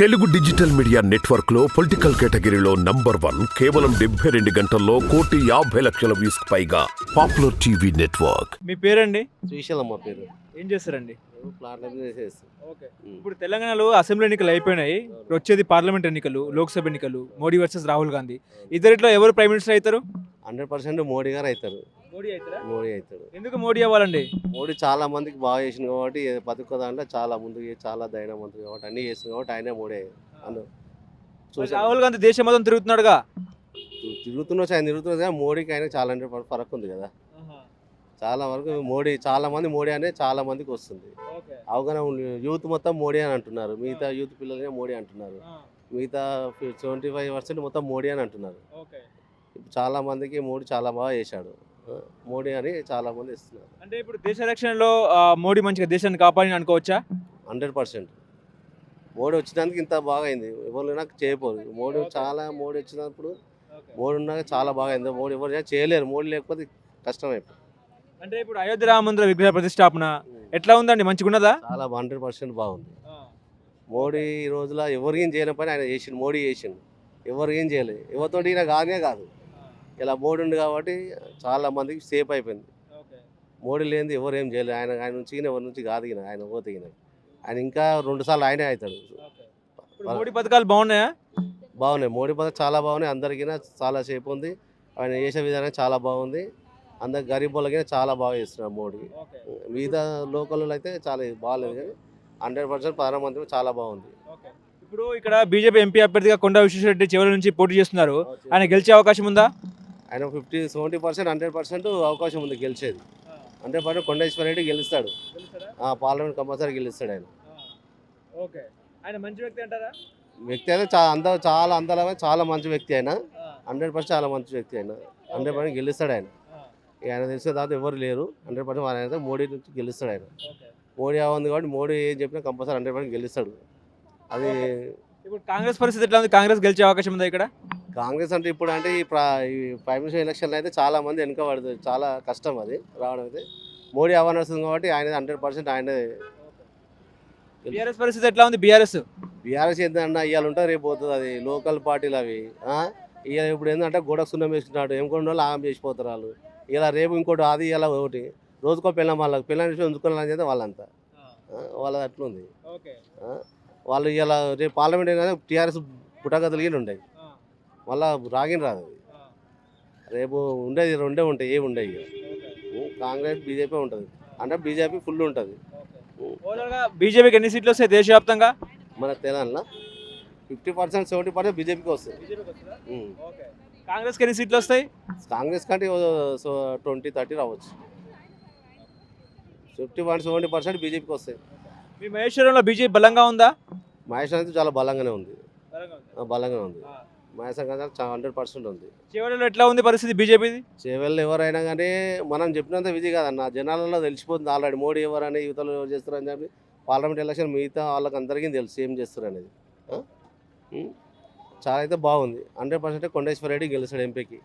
Telugu digital media నెట్వర్క్లో political కేటగిరీలో number one కేవలం డెబ్బై రెండు గంటల్లో కోటి యాభై లక్షల వ్యూస్ పైగా పాపులర్ టీవీ నెట్వర్క్. మీ పేరండి? శ్రీశైలం మా పేరు. ఏం చేస్తారండి? ప్లాట్ల ఓకే. ఇప్పుడు తెలంగాణలో అసెంబ్లీ ఎన్నికలు అయిపోయినాయి ఇప్పుడు వచ్చేది పార్లమెంట్ ఎన్నికలు లోక్సభ ఎన్నికలు మోడీ వర్సెస్ రాహుల్ గాంధీ. ఇద్దరిట్లో ఎవరు ప్రైమ్ మినిస్టర్ అవుతారు? హండ్రెడ్ పర్సెంట్ మోడీ గారు అవుతారు. మోడీ అవుతాడు. ఎందుకు మోడీ అవ్వాలండి? మోడీ చాలా మందికి బాగా చేసింది కాబట్టి బతుకు దాంట్లో చాలా ముందుకు చాలా దైన మంత్రి కాబట్టి అన్ని చేస్తుంది కాబట్టి ఆయనే మోడీ చూసాను రాహుల్ గాంధీ దేశం మొత్తం తిరుగుతున్నాడుగా? తిరుగుతున్నా ఆయన తిరుగుతున్నా మోడీకి ఆయన చాలా హండ్రెడ్ ఫరక్ ఉంది కదా. చాలా వరకు మోడీ చాలా మంది మోడీ అనే చాలా మందికి వస్తుంది. అవగాహన. యూత్ మొత్తం మోడీ అని అంటున్నారు. మిగతా యూత్ పిల్లలనే మోడీ అంటున్నారు. మిగతా సెవెంటీ ఫైవ్ పర్సెంట్ మొత్తం మోడీ అని అంటున్నారు. ఇప్పుడు చాలా మందికి మోడీ చాలా బాగా చేశాడు. మోడీ అని చాలా మంది ఇస్తున్నారు. అంటే ఇప్పుడు దేశ రక్షణలో మోడీ మంచిగా దేశాన్ని కాపాడి అనుకోవచ్చా? Hundred percent. మోడీ వచ్చినందుకు ఇంత బాగా అయింది. ఎవరు నాకు చేయపోరు మోడీ చాలా మోడీ వచ్చినప్పుడు మోడీ ఉన్నాక చాలా బాగా అయింది. మోడీ ఎవరు చేయలేరు. మోడీ లేకపోతే కష్టం అయిపోయింది అంటే ఇప్పుడు అయోధ్య రామ మందిర విగ్రహ ప్రతిష్టాపన ఎట్లా ఉందండి? మంచిగా ఉన్నదా చాలా హండ్రెడ్ పర్సెంట్ బాగుంది. మోడీ ఈ రోజులో ఎవరు ఏం చేయని పని ఆయన చేసిండు మోడీ చేసిండు. ఎవరు ఏం చేయలేదు ఎవరితోటి ఈయన కానే కాదు. ఇలా మోడీ ఉంది కాబట్టి చాలా మందికి సేఫ్ అయిపోయింది. మోడీ లేనిది ఎవరు ఏం చేయలేదు ఆయన ఆయన నుంచి ఎవరి నుంచి కాదు ఈయన ఆయన పోతే ఈయన. ఆయన ఇంకా రెండు సార్లు ఆయనే అవుతాడు. మోడీ పథకాలు బాగున్నాయా? బాగున్నాయి. మోడీ పథకం చాలా బాగున్నాయి. అందరికీ చాలా సేపు ఉంది. ఆయన చేసే విధానం చాలా బాగుంది. అందరు గరీబ్ వాళ్ళకి చాలా బాగా చేస్తున్నారు మోడీ. మిగతా లోకల్ అయితే చాలా బాగాలేదు కానీ హండ్రెడ్ పర్సెంట్ ప్రధానమంత్రి చాలా బాగుంది. ఇప్పుడు ఇక్కడ బీజేపీ ఎంపీ అభ్యర్థిగా కొండా విశ్వేశ్వరరెడ్డి చివరి నుంచి పోటీ చేస్తున్నారు. ఆయన గెలిచే అవకాశం ఉందా? ఆయన fifty seventy percent hundred percent అవకాశం ఉంది గెలిచేది. హండ్రెడ్ పర్సెంట్ కొండేశ్వర రెడ్డి గెలుస్తాడు. ఆ, పార్లమెంట్ కంపల్సరీ గెలుస్తాడు ఆయన. ఓకే. ఆయన మంచి వ్యక్తి అంటారా? వ్యక్తి అయితే చాలా అంద చాలా అందరమే చాలా మంచి వ్యక్తి ఆయన. హండ్రెడ్ పర్సెంట్ చాలా మంచి వ్యక్తి ఆయన. హండ్రెడ్ పర్సెంట్ గెలుస్తాడు ఆయన. ఆయన తెలిసే దాంతో ఎవరు లేరు. హండ్రెడ్ పర్సెంట్ ఆయన అయితే మోడీ నుంచి గెలుస్తాడు ఆయన. మోడీ ఉంది కాబట్టి మోడీ ఏం చెప్పినా కంపల్సరీ హండ్రెడ్ పర్సెంట్ గెలుస్తాడు. అది ఇప్పుడు కాంగ్రెస్ పరిస్థితి ఎట్లా ఉంది? కాంగ్రెస్ గెలిచే అవకాశం ఉందా ఇక్కడ? కాంగ్రెస్ అంటే ఇప్పుడు అంటే ఈ ప్రా ఈ ప్రైమ్ మినిస్టర్ ఎలక్షన్లో అయితే చాలా మంది వెనుక పడుతుంది చాలా కష్టం అది రావడం అయితే. మోడీ అవేర్నెస్ ఉంది కాబట్టి ఆయన హండ్రెడ్ పర్సెంట్ ఆయన బీఆర్ఎస్ పరిస్థితి ఎట్లా ఉంది? బీఆర్ఎస్? బీఆర్ఎస్ ఏంటన్నా ఇవాళ ఉంటుంది రేపు పోతుంది అది. లోకల్ పార్టీలు అవి? ఇవాళ ఇప్పుడు ఏంటంటే గోడకు సున్నం వేసుకున్నాడు ఏం కొన్ని వాళ్ళు ఆగం చేసిపోతారు వాళ్ళు. ఇలా రేపు ఇంకోటి అది ఇలా ఒకటి. రోజుకో పిల్లం వాళ్ళకి పిల్లని ఉంచుకోవాలని చేస్తే వాళ్ళంతా? వాళ్ళది అట్లుంది? వాళ్ళు ఇలా రేపు పార్లమెంట్ ఏంటంటే టీఆర్ఎస్ పుట్టగతులు ఉండేవి. మళ్ళా రాగిన రాదు రేపు ఉండేది రెండే ఉంటాయి ఏమి ఉండవు కాంగ్రెస్ బీజేపీ ఉంటుంది. అంటే బీజేపీ ఫుల్ ఉంటుంది. బీజేపీకి ఎన్ని సీట్లు వస్తాయి దేశవ్యాప్తంగా? మన Telangana fifty percent seventy percent బీజేపీకి వస్తుంది? ఉం. కాంగ్రెస్కి ఎన్ని సీట్లు వస్తాయి? కాంగ్రెస్ కంటే సో ట్వంటీ థర్టీ రావచ్చు. ఫిఫ్టీ వన్ సెవెంటీ పర్సెంట్ బీజేపీకి వస్తాయి. మీ మహేశ్వరంలో బీజేపీ బలంగా ఉందా? మహేష్ అయితే చాలా బలంగానే ఉంది. బలంగానే ఉంది. మహేష్ కంటే హండ్రెడ్ పర్సెంట్ ఉంది. చివరిలో ఎట్లా ఉంది పరిస్థితి బీజేపీది? చేవెళ్ళు ఎవరైనా కానీ మనం చెప్పినంత విధి కాదన్న జనాలలో తెలిసిపోతుంది ఆల్రెడీ మోడీ ఎవరని యువతలు ఎవరు చేస్తారని చెప్పి పార్లమెంట్ ఎలక్షన్ మిగతా వాళ్ళకి అందరికీ తెలుసు ఏం చేస్తారు అనేది? చాలా అయితే బాగుంది. హండ్రెడ్ పర్సెంట్ కొండేశ్వర రెడ్డి గెలుస్తాడు ఎంపీకి.